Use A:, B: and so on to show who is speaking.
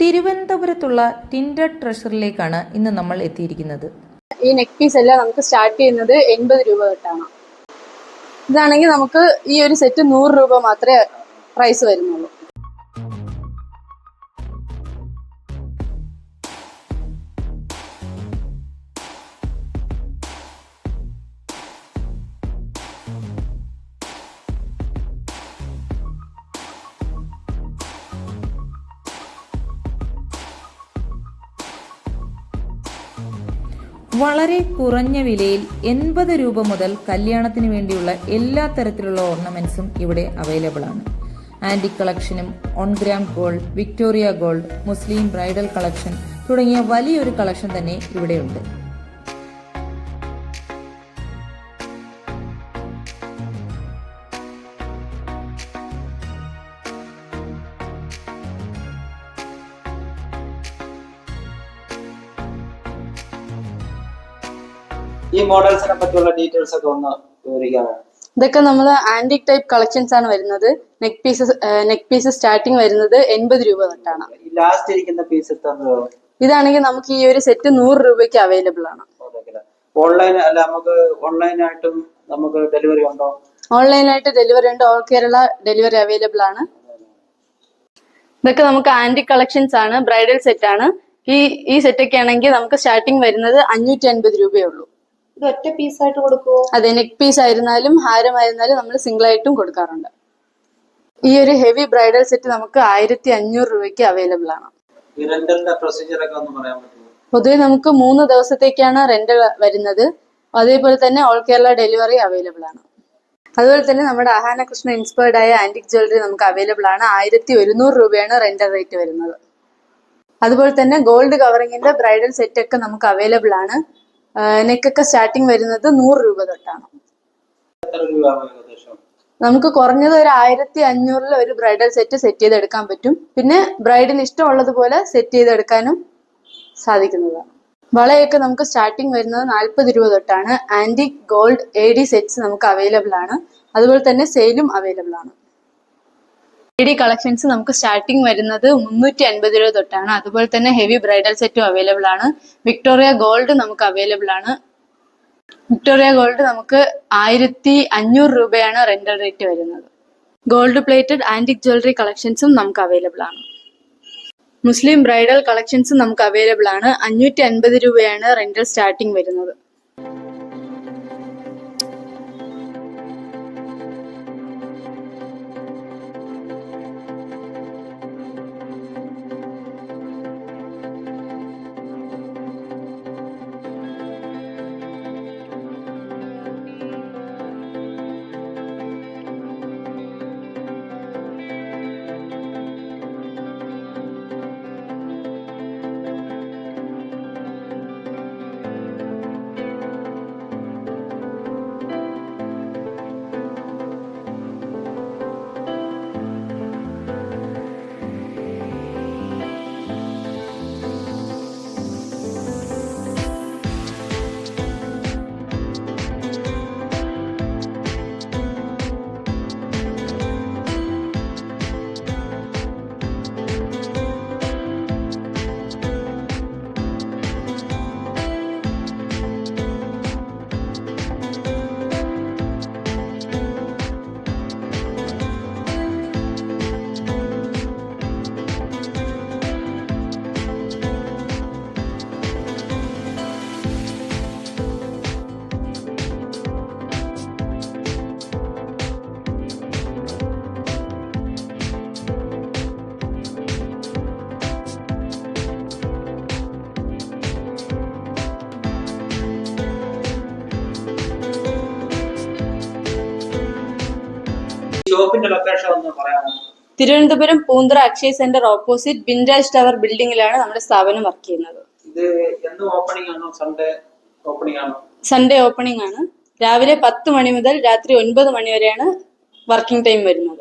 A: തിരുവനന്തപുരത്തുള്ള ടിൻഡർ ട്രഷറിലേക്കാണ് ഇന്ന് നമ്മൾ എത്തിയിരിക്കുന്നത്.
B: ഈ നെക്ക് പീസ് എല്ലാം നമുക്ക് സ്റ്റാർട്ട് ചെയ്യുന്നത് എൺപത് രൂപ തൊട്ടാണ്. ഇതാണെങ്കിൽ നമുക്ക് ഈ ഒരു സെറ്റ് നൂറ് രൂപ മാത്രമേ പ്രൈസ് വരുന്നുള്ളൂ.
A: വളരെ കുറഞ്ഞ വിലയിൽ എൺപത് രൂപ മുതൽ കല്യാണത്തിന് വേണ്ടിയുള്ള എല്ലാ തരത്തിലുള്ള ഓർണമെന്റ്സും ഇവിടെ അവൈലബിൾ ആണ്. ആന്റി കളക്ഷനും one gram gold Victoria gold Muslim bridal collection തുടങ്ങിയ വലിയൊരു കളക്ഷൻ തന്നെ ഇവിടെയുണ്ട്
C: ഈ മോഡൽസിനെ പറ്റിയുള്ള ഡീറ്റെയിൽസ് ഒക്കെ ഒന്ന് വിവരിക്കാമോ?
B: ഇതൊക്കെ നമ്മൾ ആന്റിക് ടൈപ്പ് കളക്ഷൻസ് ആണ് വരുന്നത്. Neck pieces neck piece starting വരുന്നത് എൺപത് രൂപ തൊട്ടാണ്.
C: ലാസ്റ്റ് ഇരിക്കുന്ന പീസ്
B: ഇതാണെങ്കിൽ നമുക്ക് ഈ ഒരു സെറ്റ് നൂറ് രൂപയ്ക്ക് അവൈലബിൾ ആണ്.
C: ഓൺലൈൻ അല്ല നമുക്ക് ഓൺലൈനായിട്ടും നമുക്ക് ഡെലിവറി ഉണ്ടോ?
B: ഓൺലൈനായിട്ട് ഡെലിവറി ഉണ്ട്. ഓൾ കേരള ഡെലിവറി അവൈലബിൾ ആണ്. ഇതൊക്കെ നമുക്ക് ആന്റിക് കളക്ഷൻസ് ആണ്. ബ്രൈഡൽ സെറ്റ് ആണ്. ഈ ഈ സെറ്റ് ഒക്കെ ആണെങ്കിൽ നമുക്ക് സ്റ്റാർട്ടിങ് വരുന്നത് അഞ്ഞൂറ്റി അൻപത് രൂപയേ ഉള്ളൂ.
D: ഇത് ഒറ്റ പീസായിട്ട് കൊടുക്കുമോ
B: അതെ നെക്ക് പീസ് ആയിരുന്നാലും ഹാരമായിരുന്നാലും നമ്മൾ സിംഗിൾ ആയിട്ടും കൊടുക്കാറുണ്ട്. ഈ ഒരു ഹെവി ബ്രൈഡൽ സെറ്റ് നമുക്ക് ആയിരത്തി അഞ്ഞൂറ് രൂപയ്ക്ക് അവൈലബിൾ ആണ്. പൊതുവെ നമുക്ക് മൂന്ന് ദിവസത്തേക്കാണ് റെന്റ് വരുന്നത്. അതേപോലെ തന്നെ ഓൾ കേരള ഡെലിവറി അവൈലബിൾ ആണ്. അതുപോലെ തന്നെ നമ്മുടെ അഹാന കൃഷ്ണ ഇൻസ്പയർഡ് ആയ ആന്റിക് ജ്വല്ലറി നമുക്ക് അവൈലബിൾ ആണ്. ആയിരത്തി ഒരുന്നൂറ് രൂപയാണ് റെന്റൽ റേറ്റ് വരുന്നത്. അതുപോലെ തന്നെ ഗോൾഡ് കവറിങ്ങിന്റെ ബ്രൈഡൽ സെറ്റ് ഒക്കെ നമുക്ക് അവൈലബിൾ ആണ്. നെക്കൊക്കെ സ്റ്റാർട്ടിങ് വരുന്നത് നൂറ് രൂപ തൊട്ടാണ്. നമുക്ക് കുറഞ്ഞത് ഒരു ആയിരത്തി അഞ്ഞൂറിൽ ഒരു ബ്രൈഡൽ സെറ്റ് സെറ്റ് ചെയ്തെടുക്കാൻ പറ്റും. പിന്നെ ബ്രൈഡിന് ഇഷ്ടമുള്ളതുപോലെ സെറ്റ് ചെയ്തെടുക്കാനും സാധിക്കുന്നതാണ്. വളയൊക്കെ നമുക്ക് സ്റ്റാർട്ടിങ് വരുന്നത് നാൽപ്പത് രൂപ തൊട്ടാണ്. Antique gold A D sets നമുക്ക് അവൈലബിൾ ആണ്. അതുപോലെ തന്നെ സെയിലും അവൈലബിൾ ആണ്. ഡി കളക്ഷൻസ് നമുക്ക് സ്റ്റാർട്ടിങ് വരുന്നത് മുന്നൂറ്റി അൻപത് രൂപ തൊട്ടാണ്. അതുപോലെ തന്നെ ഹെവി ബ്രൈഡൽ സെറ്റും അവൈലബിൾ ആണ്. വിക്ടോറിയ ഗോൾഡ് നമുക്ക് അവൈലബിൾ ആണ്. വിക്ടോറിയ ഗോൾഡ് നമുക്ക് ആയിരത്തി അഞ്ഞൂറ് രൂപയാണ് റെന്റൽ റേറ്റ് വരുന്നത്. ഗോൾഡ് പ്ലേറ്റഡ് ആന്റിക് ജ്വല്ലറി കളക്ഷൻസും നമുക്ക് അവൈലബിൾ ആണ്. മുസ്ലിം ബ്രൈഡൽ കളക്ഷൻസും നമുക്ക് അവൈലബിൾ ആണ്. അഞ്ഞൂറ്റി അൻപത് രൂപയാണ് റെന്റൽ സ്റ്റാർട്ടിംഗ് വരുന്നത്.
C: ഷോപ്പിന്റെ ലൊക്കേഷൻ ഒന്ന് പറയാമോ?
B: Thiruvananthapuram Poonthura Akshaya centre opposite Binraj tower ബിൽഡിംഗിലാണ് നമ്മുടെ സ്ഥാപനം വർക്ക് ചെയ്യുന്നത്.
C: ഇത് എന്ന് ഓപ്പണിംഗ് ആണോ സൺഡേ ഓപ്പണിംഗ് ആണോ?
B: സൺഡേ ഓപ്പണിംഗ് ആണ്. രാവിലെ പത്ത് മണി മുതൽ രാത്രി ഒൻപത് മണി വരെയാണ് വർക്കിംഗ് ടൈം വരുന്നത്.